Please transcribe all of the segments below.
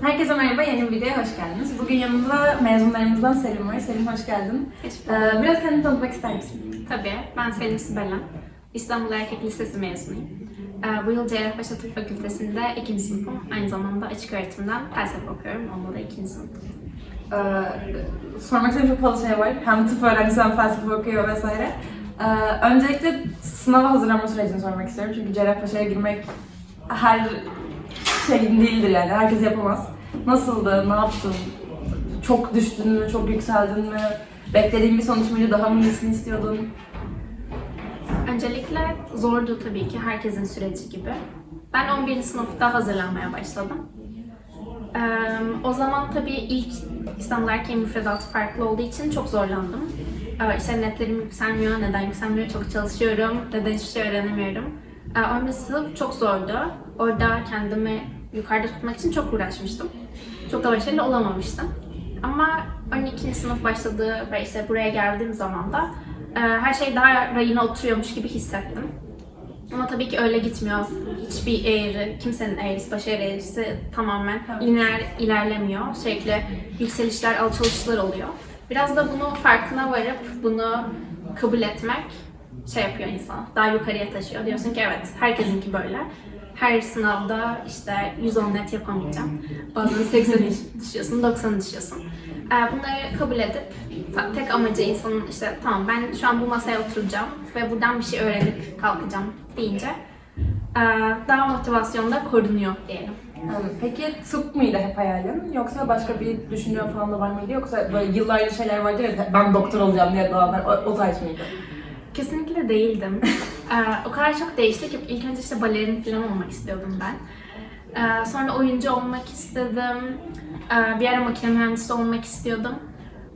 Herkese merhaba, yeni bir videoya hoş geldiniz. Bugün yanımda mezunlarımızdan Selim var. Selim hoş geldin. Ee, biraz kendini tanıtmak ister misin? Tabii. Ben Selin Sibelen. İstanbul Erkek Lisesi mezunuyum. Ee, bu yıl Cerrahpaşa Tıp Fakültesi'nde ikinci sınıfım. Aynı zamanda açık öğretimden felsefe okuyorum. Onda da ikinci sınıf. Ee, sormak istediğim çok fazla şey var. Hem tıp öğrencisi hem felsefe okuyor vesaire. Ee, öncelikle sınava hazırlanma sürecini sormak istiyorum. Çünkü Cerrahpaşa'ya girmek her şeyin değildir yani. Herkes yapamaz. Nasıldı? Ne yaptın? Çok düştün mü? Çok yükseldin mi? Beklediğin bir sonuç muydu? Daha mı iyisini istiyordun? Öncelikle zordu tabii ki herkesin süreci gibi. Ben 11. sınıfta hazırlanmaya başladım. Ee, o zaman tabii ilk İstanbul Erkeğin müfredatı farklı olduğu için çok zorlandım. İşte netlerim yükselmiyor, neden yükselmiyor, çok çalışıyorum, neden hiçbir şey öğrenemiyorum. Ee, 11. sınıf çok zordu. Orada kendimi yukarıda tutmak için çok uğraşmıştım. Çok da başarılı olamamıştım. Ama 12. sınıf başladığı ve işte buraya geldiğim zaman da e, her şey daha rayına oturuyormuş gibi hissettim. Ama tabii ki öyle gitmiyor. Hiçbir eğri, kimsenin eğrisi, başarı eğrisi tamamen lineer ilerlemiyor. Sürekli yükselişler, alçalışlar oluyor. Biraz da bunu farkına varıp bunu kabul etmek şey yapıyor insan. Daha yukarıya taşıyor. Diyorsun ki evet herkesinki böyle. Her sınavda işte 110 net yapamayacağım. Bazen 80 düşüyorsun, 90 düşüyorsun. Ee, Bunları kabul edip tek amacı insanın işte tamam ben şu an bu masaya oturacağım ve buradan bir şey öğrenip kalkacağım deyince daha motivasyonda korunuyor diyelim. Anladım. Peki tıp mıydı hep hayalin? Yoksa başka bir düşünce falan da var mıydı? Yoksa böyle yıllarca şeyler vardı ya ben doktor olacağım diye doğanlar o, o tarz mıydı? Kesinlikle değildim. Ee, o kadar çok değişti ki ilk önce işte balerin falan olmak istiyordum ben. Ee, sonra oyuncu olmak istedim. Ee, bir ara makine mühendisi olmak istiyordum.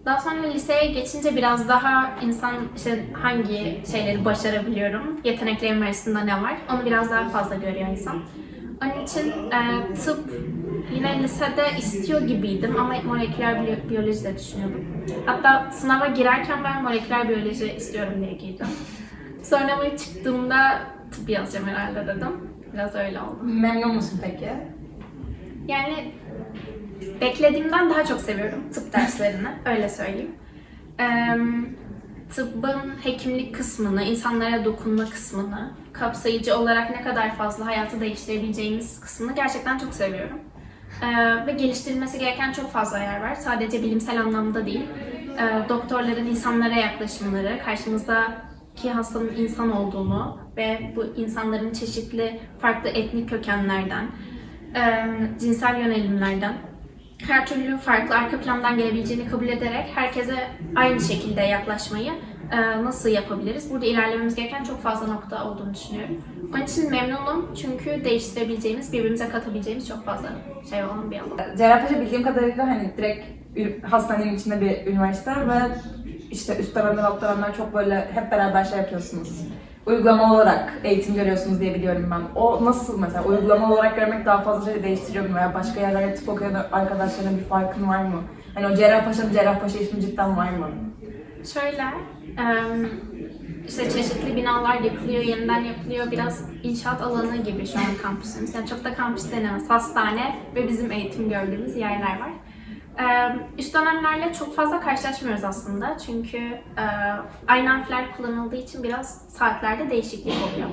Daha sonra liseye geçince biraz daha insan işte hangi şeyleri başarabiliyorum, yeteneklerim arasında ne var onu biraz daha fazla görüyor insan. Onun için e, tıp yine lisede istiyor gibiydim ama moleküler biyo- biyoloji de düşünüyordum. Hatta sınava girerken ben moleküler biyoloji istiyorum diye girdim. Sonra ama çıktığımda tıp yazacağım herhalde dedim. Biraz öyle oldu. Memnun musun peki? Yani beklediğimden daha çok seviyorum tıp derslerini, öyle söyleyeyim. Ee, tıbbın hekimlik kısmını, insanlara dokunma kısmını, kapsayıcı olarak ne kadar fazla hayatı değiştirebileceğimiz kısmını gerçekten çok seviyorum. Ee, ve geliştirilmesi gereken çok fazla yer var. Sadece bilimsel anlamda değil. Ee, doktorların insanlara yaklaşımları, karşımızdaki hastanın insan olduğunu ve bu insanların çeşitli farklı etnik kökenlerden, e, cinsel yönelimlerden, her türlü farklı arka plandan gelebileceğini kabul ederek herkese aynı şekilde yaklaşmayı e, nasıl yapabiliriz? Burada ilerlememiz gereken çok fazla nokta olduğunu düşünüyorum. Onun için memnunum çünkü değiştirebileceğimiz, birbirimize katabileceğimiz çok fazla şey olan bir alan. Cerrahpaşa bildiğim kadarıyla hani direkt hastanenin içinde bir üniversite ve işte üst dönemler alt çok böyle hep beraber şey yapıyorsunuz. Uygulama olarak eğitim görüyorsunuz diye biliyorum ben. O nasıl mesela uygulama olarak görmek daha fazla şey değiştiriyor mu veya başka yerlerde tıp okuyan arkadaşlarına bir farkın var mı? Hani o Cerrahpaşa'nın Cerrahpaşa ismi cidden var mı? Şöyle, işte çeşitli binalar yapılıyor, yeniden yapılıyor. Biraz inşaat alanı gibi şu an kampüsümüz. Yani çok da kampüs denemez. Hastane ve bizim eğitim gördüğümüz yerler var. Üst dönemlerle çok fazla karşılaşmıyoruz aslında. Çünkü e, aynı amfiler kullanıldığı için biraz saatlerde değişiklik oluyor.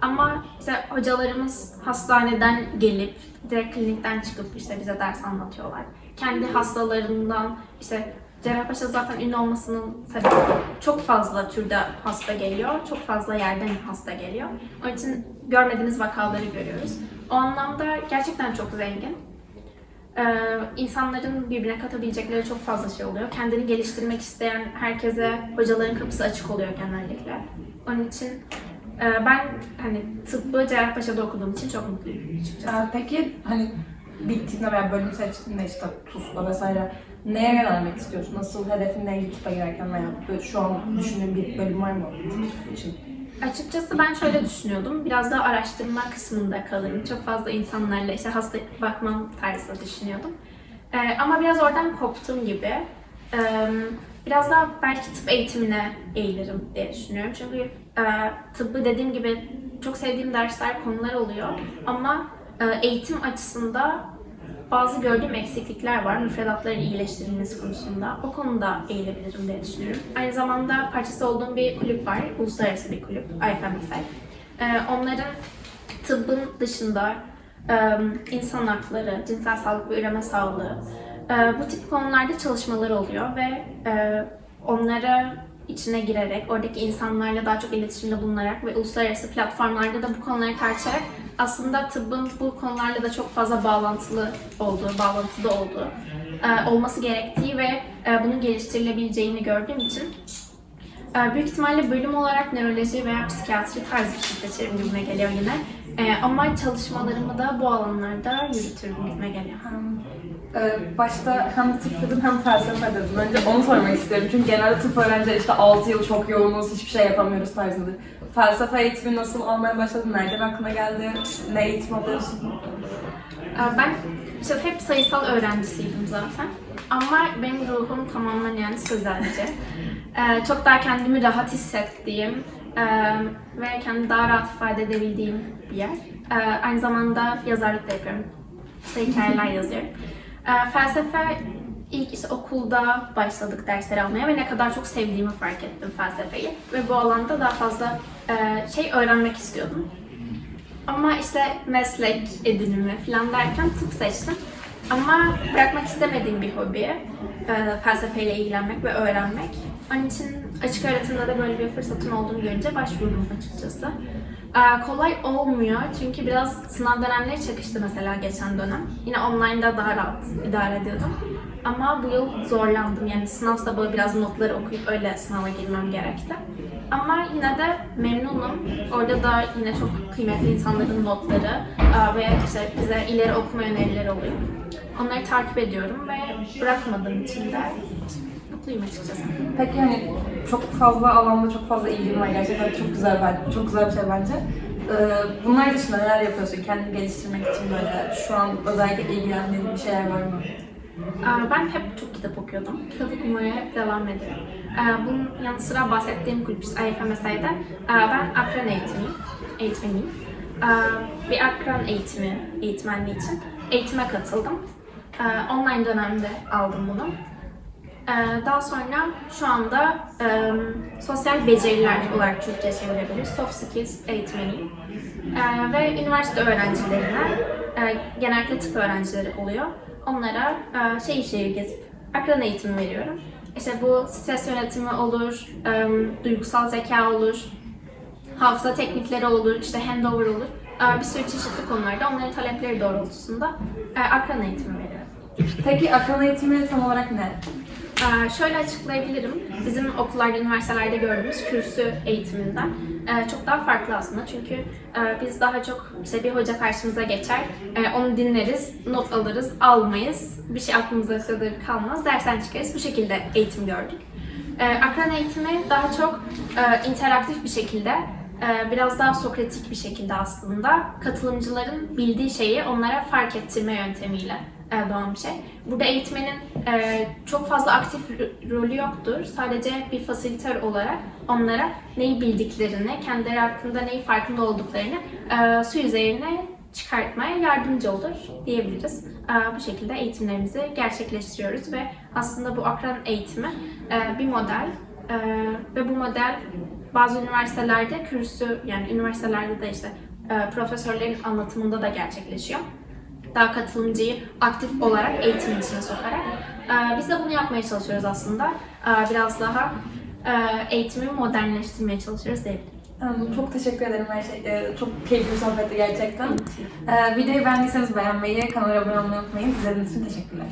Ama işte hocalarımız hastaneden gelip direkt klinikten çıkıp işte bize ders anlatıyorlar. Kendi hastalarından işte Cerrahpaşa zaten ünlü olmasının sebebi çok fazla türde hasta geliyor, çok fazla yerden hasta geliyor. Onun için görmediğiniz vakaları görüyoruz. O anlamda gerçekten çok zengin. Ee, insanların birbirine katabilecekleri çok fazla şey oluyor. Kendini geliştirmek isteyen herkese hocaların kapısı açık oluyor genellikle. Onun için e, ben hani tıbbı Cerrahpaşa'da okuduğum için çok mutluyum açıkçası. Peki hani bittiğinde veya bölüm seçtiğinde işte TUS'la vesaire neye yönelmek istiyorsun? Nasıl hedefin neydi tıpa girerken veya şu an düşündüğün bir bölüm var mı için? Açıkçası ben şöyle düşünüyordum. Biraz daha araştırma kısmında kalayım. Çok fazla insanlarla işte hasta bakmam tarzı düşünüyordum. Ee, ama biraz oradan koptum gibi. Ee, biraz daha belki tıp eğitimine eğilirim diye düşünüyorum. Çünkü e, tıbbı dediğim gibi çok sevdiğim dersler, konular oluyor. Ama e, eğitim açısında bazı gördüğüm eksiklikler var. Müfredatların iyileştirilmesi konusunda. O konuda eğilebilirim diye düşünüyorum. Aynı zamanda parçası olduğum bir kulüp var. Uluslararası bir kulüp. IFMSL. Ee, onların tıbbın dışında e, insan hakları, cinsel sağlık ve üreme sağlığı e, bu tip konularda çalışmaları oluyor ve e, onlara içine girerek, oradaki insanlarla daha çok iletişimde bulunarak ve uluslararası platformlarda da bu konuları tartışarak aslında tıbbın bu konularla da çok fazla bağlantılı olduğu, bağlantıda olduğu, e, olması gerektiği ve e, bunun geliştirilebileceğini gördüğüm için e, büyük ihtimalle bölüm olarak nöroloji veya psikiyatri tarzı bir şey seçerim gibime geliyor yine. Ama çalışmalarımı da bu alanlarda yürütürüm gibime geliyor. Başta hem tıp dedim hem felsefe dedim. Önce onu sormak istiyorum. Çünkü genelde tıp öğrencileri işte 6 yıl çok yoğunuz, hiçbir şey yapamıyoruz tarzında. Felsefe eğitimi nasıl almaya başladın? Nereden aklına geldi? Ne eğitim alıyorsun? Ee, Ben işte hep sayısal öğrencisiydim zaten. Ama benim ruhum tamamen yani sözelci. Ee, Çok daha kendimi rahat hissettiğim e, ve kendimi daha rahat ifade edebildiğim bir yer. Ee, Aynı zamanda yazarlık da yapıyorum. İşte hikayeler yazıyorum. Felsefe ilk işte okulda başladık dersleri almaya ve ne kadar çok sevdiğimi fark ettim felsefeyi. Ve bu alanda daha fazla şey öğrenmek istiyordum. Ama işte meslek edinimi falan derken tıp seçtim. Ama bırakmak istemediğim bir hobi. E, felsefeyle ilgilenmek ve öğrenmek. Onun için açık öğretimde de böyle bir fırsatın olduğunu görünce başvurdum açıkçası. E, kolay olmuyor çünkü biraz sınav dönemleri çakıştı mesela geçen dönem. Yine online'da daha rahat idare ediyordum. Ama bu yıl zorlandım. Yani sınav sabahı biraz notları okuyup öyle sınava girmem gerekti. Ama yine de memnunum. Orada da yine çok kıymetli insanların notları ve işte bize ileri okuma önerileri oluyor. Onları takip ediyorum ve bırakmadığım için de mutluyum açıkçası. Peki hani çok fazla alanda çok fazla ilgin var gerçekten çok güzel ben çok güzel bir şey bence. Ee, bunlar dışında neler yapıyorsun kendini geliştirmek için böyle şu an özellikle ilgilendiğin bir şeyler var mı? Ee, Ben hep çok kitap okuyordum. Kitap okumaya devam ediyorum. Ee, Bunun yanı sıra bahsettiğim kulüp IFMS'de ben akran eğitimi, eğitmeniyim. Ee, Bir akran eğitimi, eğitmenliği için eğitime katıldım. Ee, Online dönemde aldım bunu. Ee, Daha sonra şu anda e, sosyal beceriler olarak Türkçe çevirebiliriz. Soft skills eğitmeniyim. Ee, ve üniversite öğrencilerine, e, genellikle tıp öğrencileri oluyor. Onlara e, şehir şehir gezip akran eğitimi veriyorum. İşte bu stres yönetimi olur, e, duygusal zeka olur, hafıza teknikleri olur, işte handover olur. E, bir sürü çeşitli konularda onların talepleri doğrultusunda e, akran eğitimi veriyorum. Peki akran eğitimi tam olarak ne? Ee, şöyle açıklayabilirim. Bizim okullarda, üniversitelerde gördüğümüz kürsü eğitiminden e, çok daha farklı aslında. Çünkü e, biz daha çok işte bir hoca karşımıza geçer, e, onu dinleriz, not alırız, almayız, bir şey aklımıza sığdır kalmaz, dersten çıkarız. Bu şekilde eğitim gördük. E, akran eğitimi daha çok e, interaktif bir şekilde, e, biraz daha sokratik bir şekilde aslında katılımcıların bildiği şeyi onlara fark ettirme yöntemiyle doğan bir şey. Burada eğitmenin e, çok fazla aktif ro- rolü yoktur. Sadece bir fasilitör olarak onlara neyi bildiklerini, kendileri hakkında neyi farkında olduklarını e, su üzerine çıkartmaya yardımcı olur diyebiliriz. E, bu şekilde eğitimlerimizi gerçekleştiriyoruz ve aslında bu akran eğitimi e, bir model e, ve bu model bazı üniversitelerde kürsü yani üniversitelerde de işte e, profesörlerin anlatımında da gerçekleşiyor daha katılımcıyı aktif olarak eğitimin içine sokarak. Ee, Biz de bunu yapmaya çalışıyoruz aslında. Ee, Biraz daha e, eğitimi modernleştirmeye çalışıyoruz diyebilirim. Çok teşekkür ederim her şey. e, Çok keyifli bir sohbetti gerçekten. Ee, videoyu beğendiyseniz beğenmeyi, kanala abone olmayı unutmayın. İzlediğiniz için teşekkürler.